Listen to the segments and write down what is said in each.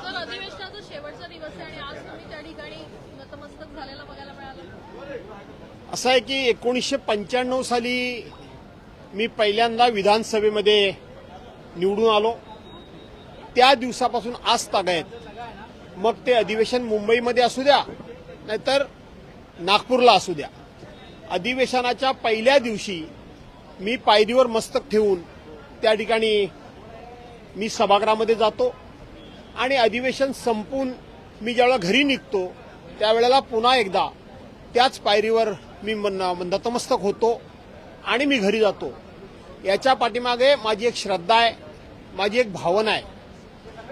Sir अधिवेशनाचा शेवटचा दिवस आहे आणि आज तुम्ही त्या ठिकाणी नतमस्तक झालेला बघायला मिळालं. असं आहे की एकोणीसशे पंच्याण्णव साली मी पहिल्यांदा विधानसभेमध्ये निवडून आलो. त्या दिवसापासून आज तागायत. मग ते अधिवेशन मुंबईमध्ये असू द्या नाहीतर नागपूरला असू द्या. अधिवेशनाच्या पहिल्या दिवशी मी पायरीवर मस्तक ठेवून त्या ठिकाणी मी सभागृहामध्ये जातो आणि अधिवेशन संपून मी ज्यावेळेला घरी निघतो त्यावेळेला पुन्हा एकदा त्याच पायरीवर मी मन- नतमस्तक होतो आणि मी घरी जातो. याच्या पाठीमागे माझी एक श्रद्धा आहे माझी एक भावना आहे.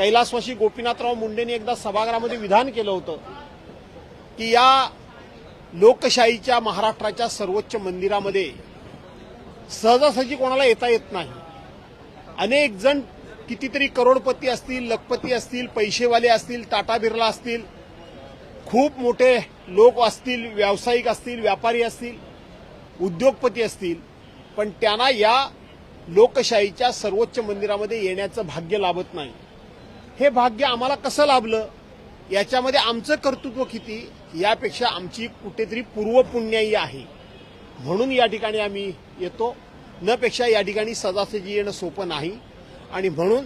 कैलासवाशी गोपीनाथराव मुंडेंनी एकदा सभागृहामध्ये विधान केलं होतं की या लोकशाहीच्या महाराष्ट्राच्या सर्वोच्च मंदिरामध्ये सहजासहजी कोणाला येता येत नाही. अनेक जण कितीतरी करोडपती असतील लखपती असतील पैसेवाले असतील टाटा बिर्ला असतील खूप मोठे लोक असतील व्यावसायिक असतील व्यापारी असतील उद्योगपती असतील. पण त्यांना या लोकशाहीच्या सर्वोच्च मंदिरामध्ये येण्याचं भाग्य लाभत नाही. हे भाग्य आम्हाला कसं लाभलं? याच्यामध्ये आमचं कर्तृत्व किती? यापेक्षा आमची कुठेतरी पूर्वपुण्याई आहे. म्हणून या ठिकाणी आम्ही येतो. न पेक्षा या ठिकाणी सदासजी येणं सोपं नाही. आणि म्हणून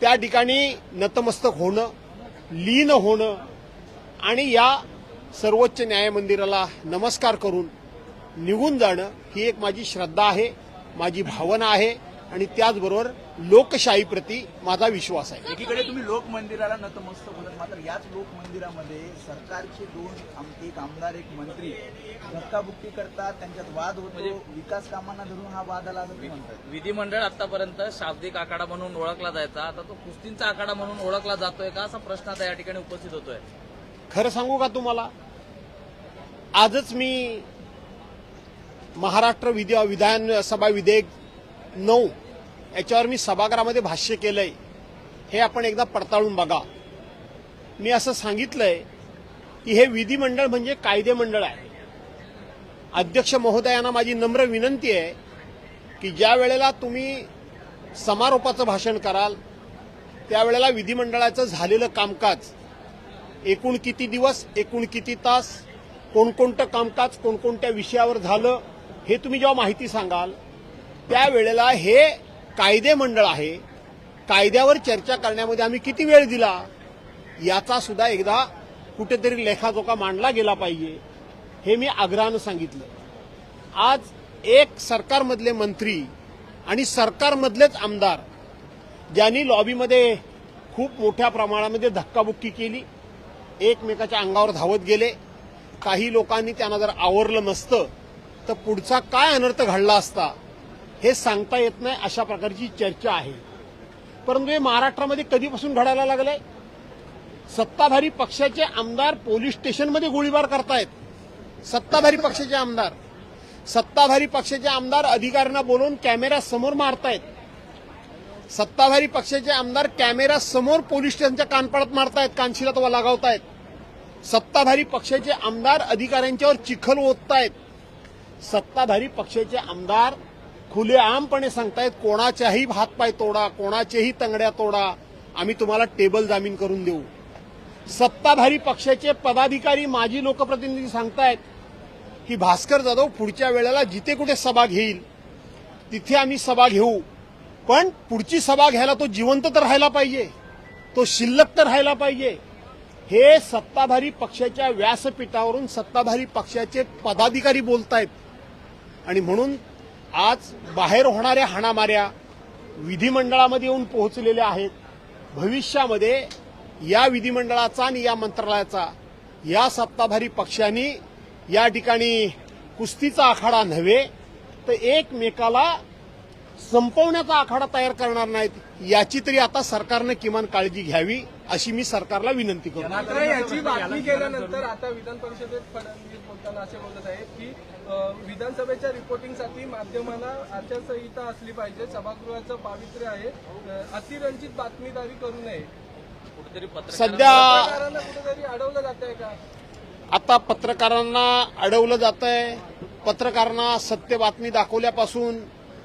त्या ठिकाणी नतमस्तक होणं लीन होणं आणि या सर्वोच्च न्याय मंदिराला नमस्कार करून निघून जाणं ही एक माझी श्रद्धा आहे माझी भावना आहे आणि त्याचबरोबर लोकशाहीप्रती माझा विश्वास आहे. एकीकडे तुम्ही लोक मंदिराला नतमस्तक होतात मात्र याच लोक मंदिरामध्ये सरकारचे दोन एक आमदार एक मंत्री धक्काबुक्की करतात त्यांच्यात वाद होतो विकास कामांना धरून हा वाद आला म्हणतात. विधिमंडळ आतापर्यंत शाब्दिक आखाडा म्हणून ओळखला जायचा आता तो कुस्तींचा आखाडा म्हणून ओळखला जातोय का असा प्रश्न आता या ठिकाणी उपस्थित होतोय. खरं सांगू का तुम्हाला? आजच मी महाराष्ट्र विधी विधानसभा विधेयक नऊ याच्यावर मी सभागृहामध्ये भाष्य केलंय. हे आपण एकदा पडताळून बघा. मी असं सांगितलंय की हे विधिमंडळ म्हणजे कायदे मंडळ आहे. अध्यक्ष महोदयांना माझी नम्र विनंती आहे की ज्या वेळेला तुम्ही समारोपाचं भाषण कराल त्यावेळेला विधिमंडळाचं झालेलं कामकाज एकूण किती दिवस एकूण किती तास कोणकोणतं कामकाज कोणकोणत्या विषयावर झालं हे तुम्ही जेव्हा माहिती सांगाल त्यावेळेला हे कायदे मंडळ आहे कायद्यावर चर्चा करण्यामध्ये आम्ही किती वेळ दिला याचा सुद्धा एकदा कुठेतरी लेखाजोखा मांडला गेला पाहिजे हे मी आग्रहानं सांगितलं. आज एक सरकारमधले मंत्री आणि सरकारमधलेच आमदार ज्यांनी लॉबीमध्ये खूप मोठ्या प्रमाणामध्ये धक्काबुक्की केली एकमेकाच्या अंगावर धावत गेले काही लोकांनी त्यांना जर आवरलं नसतं तर पुढचा काय अनर्थ घडला असता हे सांगता येत नाही अशा प्रकारची चर्चा आहे. परंतु हे महाराष्ट्रामध्ये कधीपासून घडायला लागलंय? सत्ताधारी पक्षाचे आमदार पोलीस स्टेशनमध्ये गोळीबार करतायत. सत्ताधारी पक्षाचे आमदार. सत्ताधारी पक्षाचे आमदार अधिकाऱ्यांना बोलवून कॅमेरा समोर मारतायत. सत्ताधारी पक्षाचे आमदार कॅमेरा समोर पोलीस स्टेशनच्या कानपडात मारतायत कानशिला तो लगावतायत. सत्ताधारी पक्षाचे आमदार अधिकाऱ्यांच्यावर चिखल ओततायत. सत्ताधारी पक्षाचे आमदार खुलेआमपणे सांगतायत कोणाच्याही हातपाय तोडा कोणाचेही तंगड्या तोडा आम्ही तुम्हाला टेबल जामीन करून देऊ. सत्ताधारी पक्षाचे पदाधिकारी माजी लोकप्रतिनिधी सांगतायत की भास्कर जाधव पुढच्या वेळेला जिथे कुठे सभा घेईल तिथे आम्ही सभा घेऊ. पण पुढची सभा घ्यायला तो जिवंत तर राहायला पाहिजे तो शिल्लक तर राहायला पाहिजे. हे सत्ताधारी पक्षाच्या व्यासपीठावरून सत्ताधारी पक्षाचे पदाधिकारी बोलतायत. आणि म्हणून आज बाहेर होणाऱ्या हाणामाऱ्या विधिमंडळामध्ये येऊन पोहोचलेल्या आहेत. भविष्यामध्ये या विधिमंडळाचा आणि या मंत्रालयाचा या सत्ताधारी पक्षांनी या ठिकाणी कुस्तीचा आखाडा नव्हे तर एकमेकाला संपवण्याचा आखाडा तयार करणार नाहीत याची तरी आता सरकारनं किमान काळजी घ्यावी अशी मी सरकारला विनंती करतो. याची बातमी केल्यानंतर आता विधान परिषदेत फडणवीस बोलताना असे बोलत आहेत की विधानसभेच्या रिपोर्टिंगसाठी माध्यमांना आचारसंहिता असली पाहिजे सभागृहाचं पावित्र्य आहे. अतिरंजित बातमीदारी करू नये. कुठेतरी सध्या पत्रकारांना कुठेतरी अडवलं जात आहे का? आता पत्रकारांना अडवलं जात आहे पत्रकारांना सत्य बातमी दाखवल्यापासून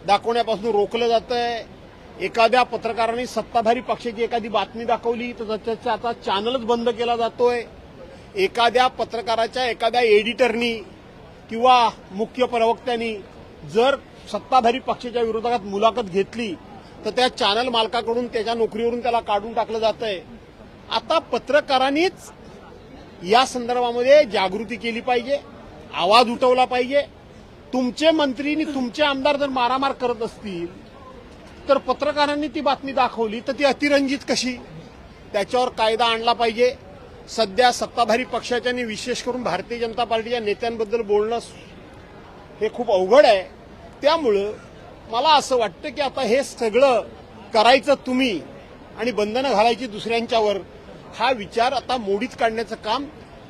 दाखवण्यापासून रोखलं जात आहे एखाद्या पत्रकारांनी सत्ताधारी पक्षाची एखादी बातमी दाखवली तर त्याचा आता चॅनलच बंद केला जातोय. एखाद्या पत्रकाराच्या एखाद्या एडिटरनी किंवा मुख्य प्रवक्त्यांनी जर सत्ताधारी पक्षाच्या विरोधात मुलाखत घेतली तर त्या चॅनल मालकाकडून त्याच्या नोकरीवरून त्याला काढून टाकलं जात आहे आता पत्रकारांनीच या संदर्भामध्ये जागृती केली पाहिजे आवाज उठवला पाहिजे. तुमचे मंत्री आणि तुमचे आमदार जर मारामार करत असतील तर पत्रकारांनी ती बातमी दाखवली तर ती अतिरंजित कशी? त्याच्यावर कायदा आणला पाहिजे. सध्या सत्ताधारी पक्षाच्या आणि विशेष करून भारतीय जनता पार्टीच्या नेत्यांबद्दल बोलणं हे खूप अवघड आहे. त्यामुळं मला असं वाटतं की आता हे सगळं करायचं तुम्ही आणि बंधनं घालायची दुसऱ्यांच्यावर हा विचार आता मोडीत काढण्याचं काम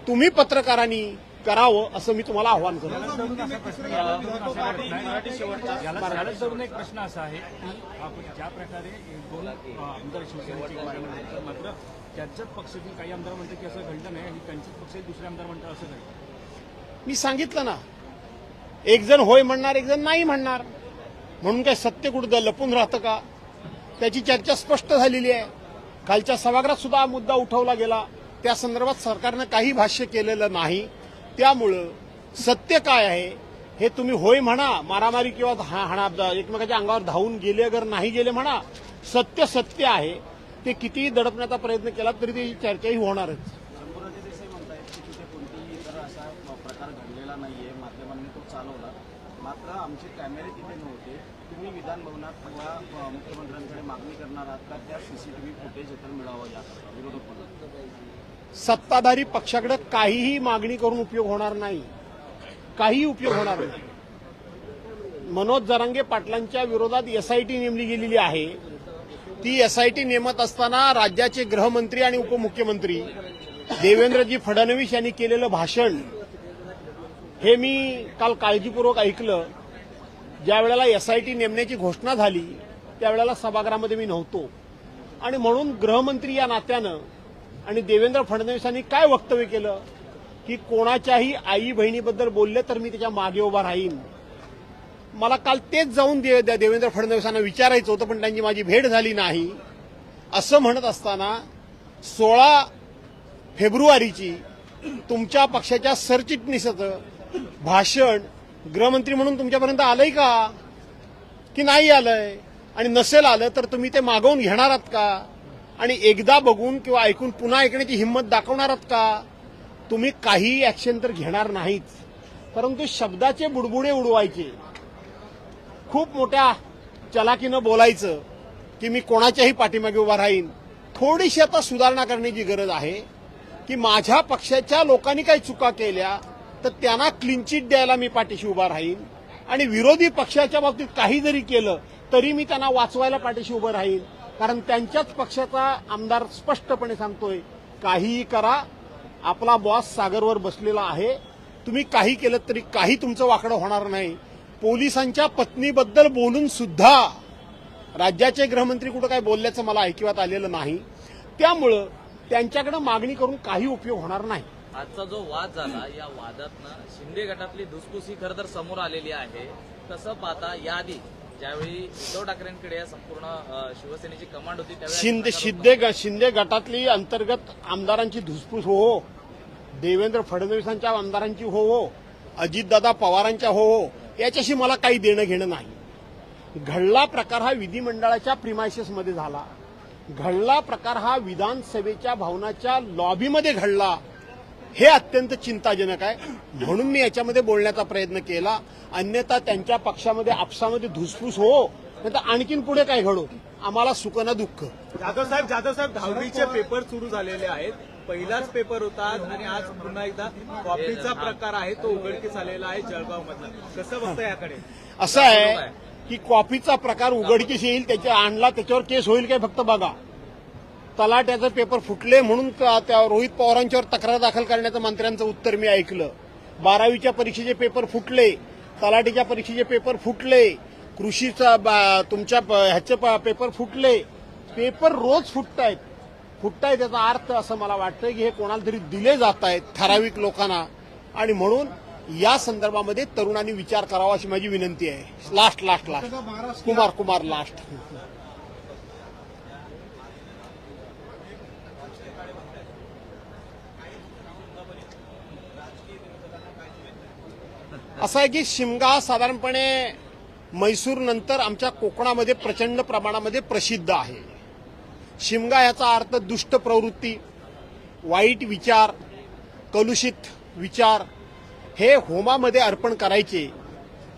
तुम्ही पत्रकारांनी करावं असं मी तुम्हाला आव्हान करतो. एक प्रश्न असा आहे ज्या प्रकारे त्यांच्याच पक्षातील काही आमदार म्हणतात की असं घडलं नाही आणि त्यांच्याच पक्षातील दुसरे आमदार म्हणतात असं घडलं. मी सांगितलं ना एक जण होय म्हणणार एक जण नाही म्हणणार. म्हणून काय सत्य कुठं लपून राहतं का? त्याची चर्चा स्पष्ट झालेली आहे. कालच्या सभागृहात सुद्धा हा मुद्दा उठवला गेला. त्या संदर्भात सरकारनं काही भाष्य केलेलं नाही. त्यामुळं सत्य काय आहे हे तुम्ही होय म्हणा मारामारी किंवा हा- हाणा एकमेकाच्या अंगावर धावून गेले अगर नाही गेले म्हणा सत्य सत्य आहे. ते कितीही दडपण्याचा प्रयत्न केला तरी त्याची चर्चाही होणारच. प्रकार घडलेला नाहीये माध्यमांनी तो चालवला मात्र आमचे कॅमेरे तिथे नव्हते तुम्ही विधानभवनात किंवा मुख्यमंत्र्यांकडे मागणी करणार आहात का त्या सीसीटीव्ही फुटेज इतर मिळावं या विरोधक सत्ताधारी पक्षाकडे काहीही मागणी करून उपयोग होणार नाही. काहीही उपयोग होणार नाही. मनोज जरांगे पाटलांच्या विरोधात एसआयटी नेमली गेलेली आहे. ती एसआयटी नेमत असताना राज्याचे गृहमंत्री आणि उपमुख्यमंत्री देवेंद्रजी फडणवीस यांनी केलेलं भाषण हे मी काल काळजीपूर्वक ऐकलं. ज्या वेळेला एसआयटी नेमण्याची घोषणा झाली त्यावेळेला सभागृहामध्ये मी नव्हतो. आणि म्हणून गृहमंत्री या नात्यानं आणि देवेंद्र फडणवीसांनी काय वक्तव्य केलं की कोणाच्याही आई बहिणीबद्दल बोलले तर मी त्याच्यामागे उभा राहीन. मला काल तेच जाऊन दे- दे- देवेंद्र फडणवीसांना विचारायचं होतं पण त्यांची माझी भेट झाली नाही. असं म्हणत असताना सोळा फेब्रुवारीची तुमच्या पक्षाच्या सरचिटणीसाचं भाषण गृहमंत्री म्हणून तुमच्यापर्यंत आलंय का? की नाही आलंय? आणि नसेल आलं तर तुम्ही ते मागवून घेणार आहात का? आणि एकदा बघून किंवा ऐकून पुन्हा ऐकण्याची हिंमत दाखवणार आहात का? तुम्ही काही ऍक्शन तर घेणार नाहीच परंतु शब्दाचे बुडबुडे उडवायचे. खूप मोठ्या चलाकीनं बोलायचं की मी कोणाच्याही पाठीमागे उभा राहीन. थोडीशी आता सुधारणा करण्याची गरज आहे की माझ्या पक्षाच्या लोकांनी काही चुका केल्या तर त्यांना क्लीन द्यायला मी पाठीशी उभा राहीन. आणि विरोधी पक्षाच्या बाबतीत काही जरी केलं तरी मी त्यांना वाचवायला पाठीशी उभं राहीन. कारण त्यांच्याच पक्षाचा आमदार स्पष्टपणे सांगतोय काहीही करा आपला बॉस सागरवर बसलेला आहे. तुम्ही काही केलं तरी काही तुमचं वाकडं होणार नाही. पोलिसांच्या पत्नीबद्दल बोलून सुद्धा राज्याचे गृहमंत्री कुठं काय बोलल्याचं मला ऐकिवात आलेलं नाही. त्यामुळं त्यांच्याकडे मागणी करून काही उपयोग होणार नाही. आजचा जो वाद झाला या वादातनं शिंदे गटातली धुसफूस ही खरं तर समोर आलेली आहे. तसं पाहता याआधी ज्यावेळी उद्धव ठाकरेंकडे या संपूर्ण शिवसेनेची कमांड होती त्यावेळी शिंदे शिंदे शिंदे गटातली अंतर्गत आमदारांची धुसफूस हो हो. देवेंद्र फडणवीसांच्या आमदारांची हो हो. अजितदादा पवारांच्या हो हो. याच्याशी मला काही देणं घेणं नाही. घडला प्रकार हा विधिमंडळाच्या प्रिमायसेसमध्ये झाला. घडला प्रकार हा विधानसभेच्या भवनाच्या लॉबीमध्ये घडला. हे अत्यंत चिंताजनक आहे. म्हणून मी याच्यामध्ये बोलण्याचा प्रयत्न केला. अन्यथा त्यांच्या पक्षामध्ये आपसामध्ये धुसफूस हो. नाही आणखीन पुढे काय घडो? आम्हाला सुख ना दुःख. जाधव साहेब जाधव साहेब दहावीचे पेपर सुरू झालेले आहेत. पहिलाच पेपर होता आणि आज पुन्हा एकदा कॉपीचा प्रकार आहे तो उघडकीस आलेला आहे जळगाव मधला कसं बघता याकडे? असं आहे की कॉपीचा प्रकार उघडकीस येईल त्याच्या आणला त्याच्यावर केस होईल काय फक्त बघा. तलाट्याचे पेपर फुटले म्हणून त्या रोहित पवारांच्यावर तक्रार दाखल करण्याचं मंत्र्यांचं उत्तर मी ऐकलं. बारावीच्या परीक्षेचे पेपर फुटले तलाठीच्या परीक्षेचे पेपर फुटले कृषीचा तुमच्या ह्याचे पेपर फुटले. पेपर रोज फुटत आहेत फुटतायत त्याचा अर्थ असं मला वाटतं की हे कोणाला तरी दिले जात आहेत ठराविक लोकांना. आणि म्हणून या संदर्भामध्ये तरुणांनी विचार करावा अशी माझी विनंती आहे. Last last last Kumar Kumar last असं आहे की शिमगा साधारणपणे म्हैसूर नंतर आमच्या कोकणामध्ये प्रचंड प्रमाणामध्ये प्रसिद्ध आहे. शिमगा याचा अर्थ दुष्ट प्रवृत्ती वाईट विचार कलुषित विचार हे होमामध्ये अर्पण करायचे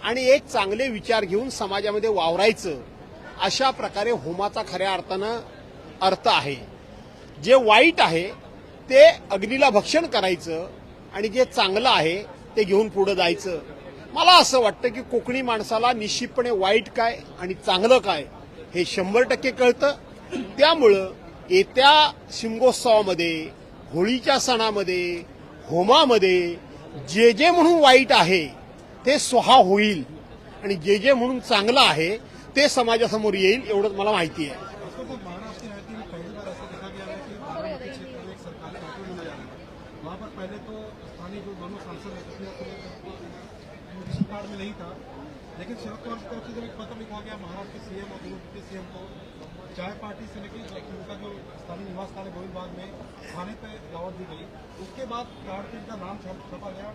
आणि एक चांगले विचार घेऊन समाजामध्ये वावरायचं अशा प्रकारे होमाचा खऱ्या अर्थानं अर्थ आहे. जे वाईट आहे ते अग्नीला भक्षण करायचं आणि जे चांगलं आहे ते घेऊन पुढे जायचं. मला असं वाटतं की कोकणी माणसाला निश्चितपणे वाईट काय आणि चांगलं काय हे शंभर टक्के कळतं. त्यामुळं येत्या शिमगोत्सवामध्ये होळीच्या सणामध्ये होमामध्ये जे जे म्हणून वाईट आहे ते स्वहा होईल. आणि जे जे म्हणून चांगलं आहे ते समाजासमोर येईल एवढंच मला माहिती आहे. लेकिन शरद पवार की तरफ से एक पत्र लिखा गया महाराष्ट्र सीएम के चाय पार्टी से लेकर उनका जो स्थानीय निवास स्थान है गोविंदबाग में थाने पे दावत दी गई, उसके बाद कार्ड पे इनका नाम छपा गया।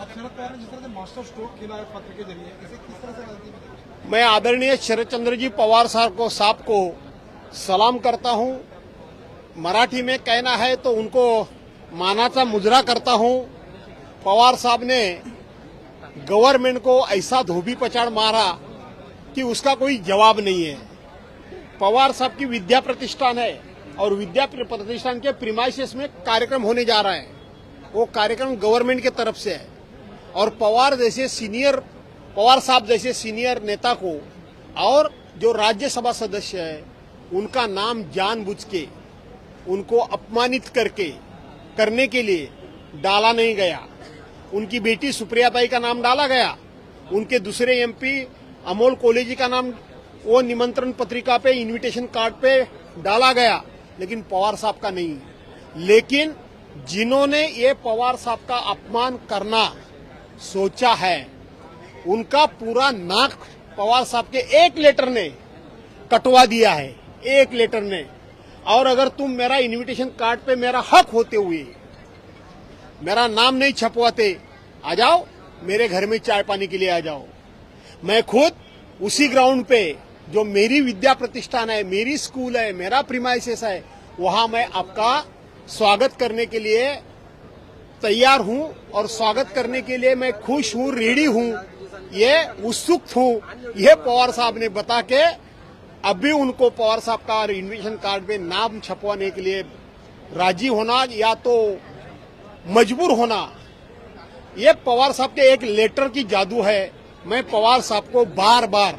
अब शरद पवार ने जिस तरह से मास्टर स्ट्रोक खेला है पत्र के ज़रिए, इसे किस तरह से राजनीति में आदरणीय शरद चंद्र जी पवार साहब को साहब को सलाम करता हूँ। मराठी में कहना है तो उनको मानाचा मुजरा करता हूँ। पवार साहब ने गवर्नमेंट को ऐसा धोबी पछाड़ मारा कि उसका कोई जवाब नहीं है। पवार साहब की विद्या प्रतिष्ठान है और विद्या प्रतिष्ठान के प्रीमाइसिस में कार्यक्रम होने जा रहा है। वो कार्यक्रम गवर्नमेंट के तरफ़ से है। और पवार जैसे सीनियर पवार साहब जैसे सीनियर नेता को और जो राज्यसभा सदस्य है, उनका नाम जानबूझ के, उनको अपमानित करके, करने के लिए डाला नहीं गया। उनकी बेटी सुप्रिया बाई का नाम डाला गया। उनके दूसरे एमपी अमोल कोलेजी का नाम वो निमंत्रण पत्रिका पे इनविटेशन कार्ड पे डाला गया, लेकिन पवार साहब का नहीं। लेकिन जिन्होंने ये पवार साहब का अपमान करना सोचा है, उनका पूरा नाक पवार साहब के एक लेटर ने कटवा दिया है, एक लेटर ने। और अगर तुम मेरा इनविटेशन कार्ड पे मेरा हक होते हुए, मेरा नाम नहीं छपवाते, आ जाओ, मेरे घर में चाय पानी के लिए आ जाओ। मैं खुद उसी ग्राउंड पे जो मेरी विद्या प्रतिष्ठान है, मेरी स्कूल है, मेरा प्रीमाइसिस है, वहाँ मैं आपका स्वागत करने के लिए तैयार हूँ और स्वागत करने के लिए मैं खुश हूँ, रेडी हूँ। ये उत्सुक हूँ। ये पवार साहब ने बता के अभी उनको पवार साहब का इन्विटेशन कार्ड पे नाम छपवाने के लिए राज़ी होना या तो मजबूर होना, ये पवार साहब के एक लेटर की जादू है। मैं पवार साहब को बार बार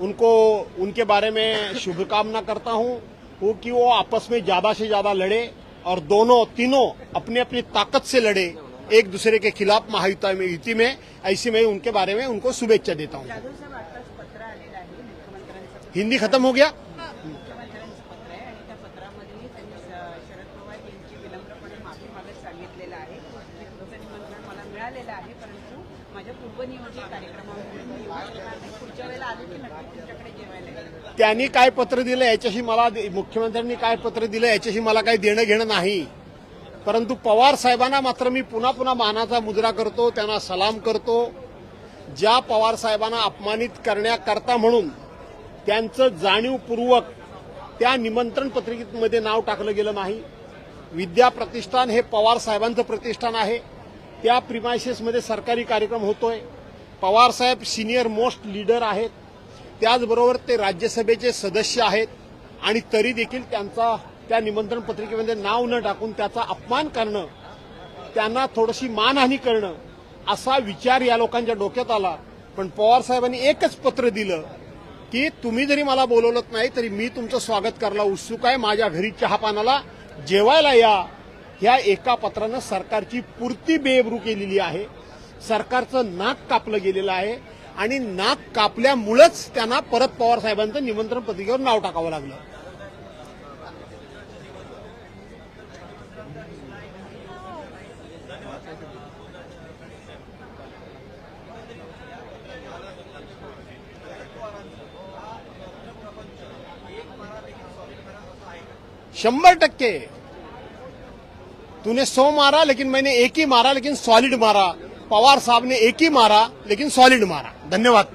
उनको उनके बारे में शुभकामना करता हूँ वो कि वो आपस में ज़्यादा से ज़्यादा लड़े और दोनों तीनों अपनी अपनी ताकत से लड़े एक दूसरे के खिलाफ महायुता में युति में ऐसे मैं उनके बारे में उनको शुभेच्छा देता हूँ। हिंदी खत्म हो गया? त्यांनी काय पत्र दिलं याच्याशी मला मुख्यमंत्र्यांनी काय पत्र दिलं याच्याशी मला काही देणं घेणं नाही. परंतु पवार साहेबांना मात्र मी पुन्हा पुन्हा मानाचा मुजरा करतो त्यांना सलाम करतो. ज्या पवार साहेबांना अपमानित करण्याकरता म्हणून त्यांचं जाणीवपूर्वक त्या निमंत्रण पत्रिकेमध्ये नाव टाकलं गेलं नाही. विद्या प्रतिष्ठान हे पवार साहेबांचं प्रतिष्ठान आहे. त्या प्रिमायसेसमध्ये सरकारी कार्यक्रम होतोय. Pawar saheb senior most leader आहेत. त्याचबरोबर ते राज्यसभेचे सदस्य आहेत आणि तरी देखील त्यांचा त्या निमंत्रण पत्रिकेमध्ये नाव न टाकून त्याचा अपमान करणं त्यांना थोडीशी मानहानी करणं असा विचार या लोकांच्या डोक्यात आला. पण पवार साहेबांनी एकच पत्र दिलं की तुम्ही जरी मला बोलवलं नाही तरी मी तुमचं स्वागत करायला उत्सुक आहे. माझ्या घरी चहापानाला जेवायला या. ह्या एका पत्रानं सरकारची पुरती बेबरू केलेली आहे. सरकारचं नाक कापलं गेलेलं आहे. आणि नाक कापल्यामुळेच त्यांना परत पवार साहेबांचं निमंत्रण पत्रिकेवर नाव टाकावं लागलं. शंभर टक्के. तूने सो मारा लेकिन मैंने एक ही मारा लेकिन सॉलिड मारा. पवार साहब ने एक ही मारा लेकिन सॉलिड मारा। धन्यवाद।